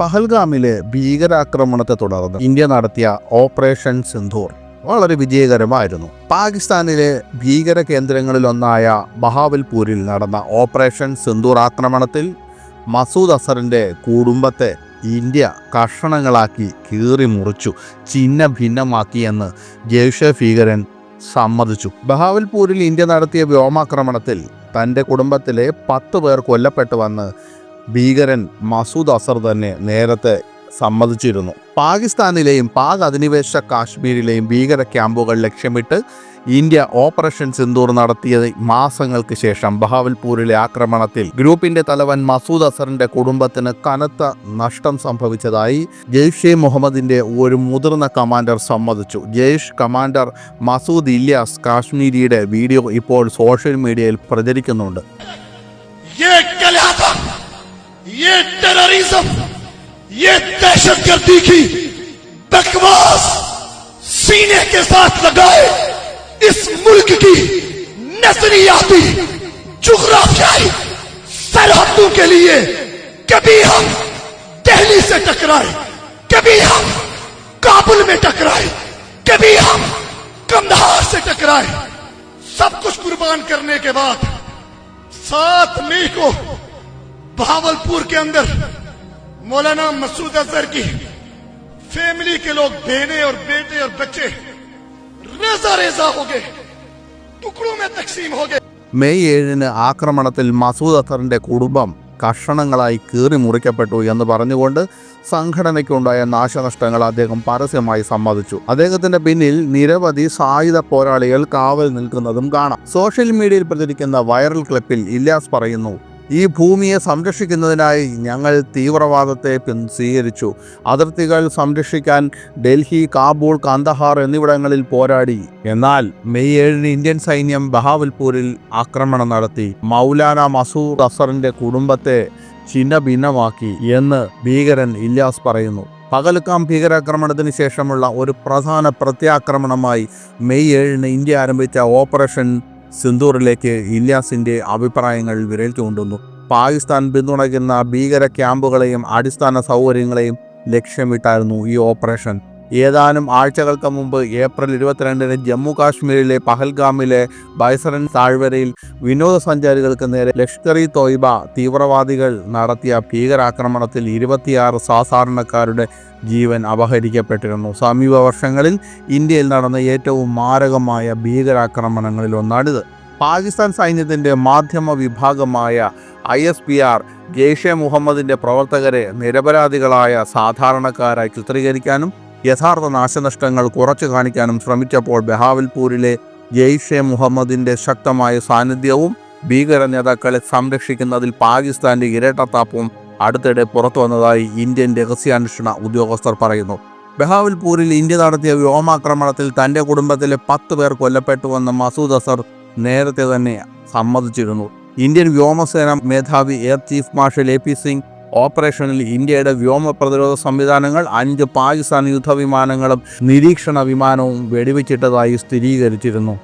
പഹൽഗാമിലെ ഭീകരാക്രമണത്തെ തുടർന്ന് ഇന്ത്യ നടത്തിയ ഓപ്പറേഷൻ സിന്ധൂർ വളരെ വിജയകരമായിരുന്നു. പാകിസ്ഥാനിലെ ഭീകര കേന്ദ്രങ്ങളിലൊന്നായ ബഹാവൽപൂരിൽ നടന്ന ഓപ്പറേഷൻ സിന്ധൂർ ആക്രമണത്തിൽ മസൂദ് അസറിന്റെ കുടുംബത്തെ ഇന്ത്യ കഷണങ്ങളാക്കി കീറി മുറിച്ചു ചിഹ്ന ഭിന്നമാക്കിയെന്ന് ജെയ്ഷെ ഭീകരൻ സമ്മതിച്ചു. ബഹാവൽപൂരിൽ ഇന്ത്യ നടത്തിയ വ്യോമാക്രമണത്തിൽ തന്റെ കുടുംബത്തിലെ പത്ത് പേർ കൊല്ലപ്പെട്ടുവെന്ന് ഭീകരൻ മസൂദ് അസർ തന്നെ നേരത്തെ സമ്മതിച്ചിരുന്നു. പാകിസ്ഥാനിലെയും പാക് അധിനിവേശ കാശ്മീരിലെയും ഭീകര ക്യാമ്പുകൾ ലക്ഷ്യമിട്ട് ഇന്ത്യ ഓപ്പറേഷൻ സിന്ദൂർ നടത്തിയ മാസങ്ങൾക്ക് ശേഷം ബഹാവൽപൂരിലെ ആക്രമണത്തിൽ. ഗ്രൂപ്പിന്റെ തലവൻ മസൂദ് അസറിന്റെ കുടുംബത്തിന് കനത്ത നഷ്ടം സംഭവിച്ചതായി ജെയ്ഷെ മുഹമ്മദിന്റെ ഒരു മുതിർന്ന കമാൻഡർ സമ്മതിച്ചു. ജെയ്ഷ് കമാൻഡർ മസൂദ് ഇല്യാസ് കാശ്മീരിയുടെ വീഡിയോ ഇപ്പോൾ സോഷ്യൽ മീഡിയയിൽ പ്രചരിക്കുന്നുണ്ട്. یہ ٹیرریزم یہ دہشت گردی کی بکواس سینے کے ساتھ لگائے اس ملک کی نظریاتی جغرافیائی سرحدوں کے لیے کبھی ہم دہلی سے ٹکرائے، کبھی ہم کابل میں ٹکرائے، کبھی ہم کندھار سے ٹکرائے۔ سب کچھ قربان کرنے کے بعد سات مئی کو को भावलपुर के अंदर मौलाना मसूद अजहर की फैमिली के लोग बहने और बेटे और बच्चे रेजा रेजा हो गए टुकड़ों में तकसीम हो गए മെയ് ഏഴിന് ആക്രമണത്തിൽ മസൂദ് അസറിന്റെ കുടുംബം കഷണങ്ങളായി കീറി മുറിക്കപ്പെട്ടു എന്ന് പറഞ്ഞുകൊണ്ട് സംഘടനയ്ക്കുണ്ടായ നാശനഷ്ടങ്ങൾ അദ്ദേഹം പരസ്യമായി സമ്മതിച്ചു അദ്ദേഹത്തിന്റെ പിന്നിൽ നിരവധി സായുധ പോരാളികൾ കാവൽ നിൽക്കുന്നതും കാണാം സോഷ്യൽ മീഡിയയിൽ പ്രചരിക്കുന്ന വൈറൽ ക്ലിപ്പിൽ ഇല്യാസ് പറയുന്നു ഈ ഭൂമിയെ സംരക്ഷിക്കുന്നതിനായി ഞങ്ങൾ തീവ്രവാദത്തെ സ്വീകരിച്ചു. അതിർത്തികൾ സംരക്ഷിക്കാൻ ഡൽഹി കാബൂൾ കാന്തഹാർ എന്നിവിടങ്ങളിൽ പോരാടി. എന്നാൽ മെയ് ഏഴിന് ഇന്ത്യൻ സൈന്യം ബഹാവൽപൂരിൽ ആക്രമണം നടത്തി. മൗലാന മസൂർ അസറിന്റെ കുടുംബത്തെ ചിഹ്ന ഭിന്നമാക്കി എന്ന് ഭീകരൻ ഇല്യാസ് പറയുന്നു. പകൽക്കാം ഭീകരാക്രമണത്തിന് ശേഷമുള്ള ഒരു പ്രധാന പ്രത്യാക്രമണമായി മെയ് ഏഴിന് ഇന്ത്യ ആരംഭിച്ച ഓപ്പറേഷൻ സിന്ദൂറിലേക്ക് ഇല്യാസിന്റെ അഭിപ്രായങ്ങൾ വിരൽ ചൂണ്ടുന്നു. പാകിസ്ഥാൻ പിന്തുണയ്ക്കുന്ന ഭീകര ക്യാമ്പുകളെയും അടിസ്ഥാന സൗകര്യങ്ങളെയും ലക്ഷ്യമിട്ടായിരുന്നു ഈ ഓപ്പറേഷൻ. ഏതാനും ആഴ്ചകൾക്ക് മുമ്പ് ഏപ്രിൽ ഇരുപത്തിരണ്ടിന് ജമ്മു കാശ്മീരിലെ പഹൽഗാമിലെ ബൈസറൻ താഴ്വരയിൽ വിനോദസഞ്ചാരികൾക്ക് നേരെ ലഷ്കർ ഇ തോയ്ബ തീവ്രവാദികൾ നടത്തിയ ഭീകരാക്രമണത്തിൽ ഇരുപത്തിയാറ് സാധാരണക്കാരുടെ ജീവൻ അപഹരിക്കപ്പെട്ടിരുന്നു. സമീപ വർഷങ്ങളിൽ ഇന്ത്യയിൽ നടന്ന ഏറ്റവും മാരകമായ ഭീകരാക്രമണങ്ങളിൽ ഒന്നാണിത്. പാകിസ്ഥാൻ സൈന്യത്തിന്റെ മാധ്യമ വിഭാഗമായ I S P R Jaishe മുഹമ്മദിന്റെ പ്രവർത്തകരെ നിരപരാധികളായ സാധാരണക്കാരായി ചിത്രീകരിക്കാനും യഥാർത്ഥ നാശനഷ്ടങ്ങൾ കുറച്ചു കാണിക്കാനും ശ്രമിച്ചപ്പോൾ ബഹാവൽപൂരിലെ ജെയ്ഷെ മുഹമ്മദിന്റെ ശക്തമായ സാന്നിധ്യവും ഭീകര നേതാക്കളെ സംരക്ഷിക്കുന്നതിൽ പാകിസ്ഥാന്റെ ഇരട്ടത്താപ്പും അടുത്തിടെ പുറത്തു വന്നതായി ഇന്ത്യൻ രഹസ്യാന്വേഷണ ഉദ്യോഗസ്ഥർ പറയുന്നു. ബഹാവൽപൂരിൽ ഇന്ത്യ നടത്തിയ വ്യോമാക്രമണത്തിൽ തന്റെ കുടുംബത്തിലെ പത്ത് പേർ കൊല്ലപ്പെട്ടുവെന്ന് മസൂദ് അസർ നേരത്തെ തന്നെ സമ്മതിച്ചിരുന്നു. ഇന്ത്യൻ വ്യോമസേന മേധാവി air chief marshal A P Singh ഓപ്പറേഷനിൽ ഇന്ത്യയുടെ വ്യോമ പ്രതിരോധ സംവിധാനങ്ങൾ അഞ്ച് പാകിസ്ഥാൻ യുദ്ധവിമാനങ്ങളും നിരീക്ഷണ വിമാനവും വെടിവെച്ചിട്ടതായി സ്ഥിരീകരിച്ചിരുന്നു.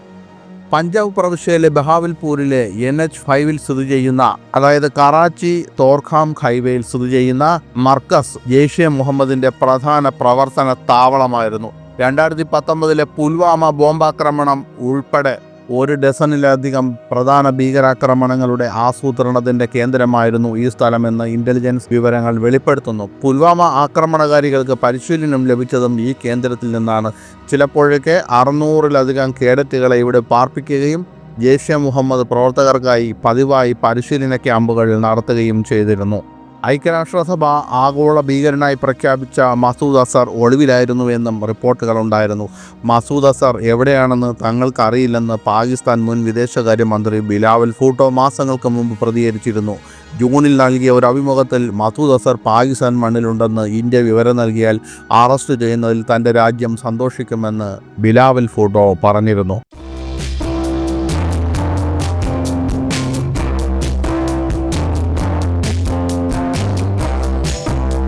പഞ്ചാബ് പ്രവിശ്യയിലെ ബഹാവൽപൂരിലെ എൻ എച്ച് ഫൈവിൽ സ്ഥിതി ചെയ്യുന്ന അതായത് കറാച്ചി തോർഖാം ഹൈവേയിൽ സ്ഥിതി ചെയ്യുന്ന മർക്കസ് ജെയ്ഷെ മുഹമ്മദിന്റെ പ്രധാന പ്രവർത്തന താവളമായിരുന്നു. രണ്ടായിരത്തി പത്തൊമ്പതിലെ പുൽവാമ ബോംബാക്രമണം ഉൾപ്പെടെ ഒരു ഡസനിലധികം പ്രധാന ഭീകരാക്രമണങ്ങളുടെ ആസൂത്രണത്തിന്റെ കേന്ദ്രമായിരുന്നു ഈ സ്ഥലമെന്ന് ഇന്റലിജൻസ് വിവരങ്ങൾ വെളിപ്പെടുത്തുന്നു. പുൽവാമ ആക്രമണകാരികൾക്ക് പരിശീലനം ലഭിച്ചതും ഈ കേന്ദ്രത്തിൽ നിന്നാണ്. ചിലപ്പോഴൊക്കെ അറുന്നൂറിലധികം കേഡറ്റുകളെ ഇവിടെ പാർപ്പിക്കുകയും ജെയ്ഷെ മുഹമ്മദ് പ്രവർത്തകർക്കായി പതിവായി പരിശീലന ക്യാമ്പുകൾ നടത്തുകയും ചെയ്തിരുന്നു. ഐക്യരാഷ്ട്രസഭ ആഗോള ഭീകരനായി പ്രഖ്യാപിച്ച മസൂദ് അസർ ഒളിവിലായിരുന്നു എന്നും റിപ്പോർട്ടുകളുണ്ടായിരുന്നു മസൂദ് അസർ എവിടെയാണെന്ന് തങ്ങൾക്കറിയില്ലെന്ന് പാകിസ്ഥാൻ മുൻ വിദേശകാര്യമന്ത്രി ബിലാവൽ ഫൂട്ടോ മാസങ്ങൾക്ക് മുമ്പ് പ്രതികരിച്ചിരുന്നു. ജൂണിൽ നൽകിയ ഒരു അഭിമുഖത്തിൽ മസൂദ് അസർ പാകിസ്ഥാൻ മണ്ണിലുണ്ടെന്ന് ഇന്ത്യ വിവരം നൽകിയാൽ അറസ്റ്റ് ചെയ്യുന്നതിൽ തന്റെ രാജ്യം സന്തോഷിക്കുമെന്ന് ബിലാവൽ ഫൂട്ടോ പറഞ്ഞിരുന്നു.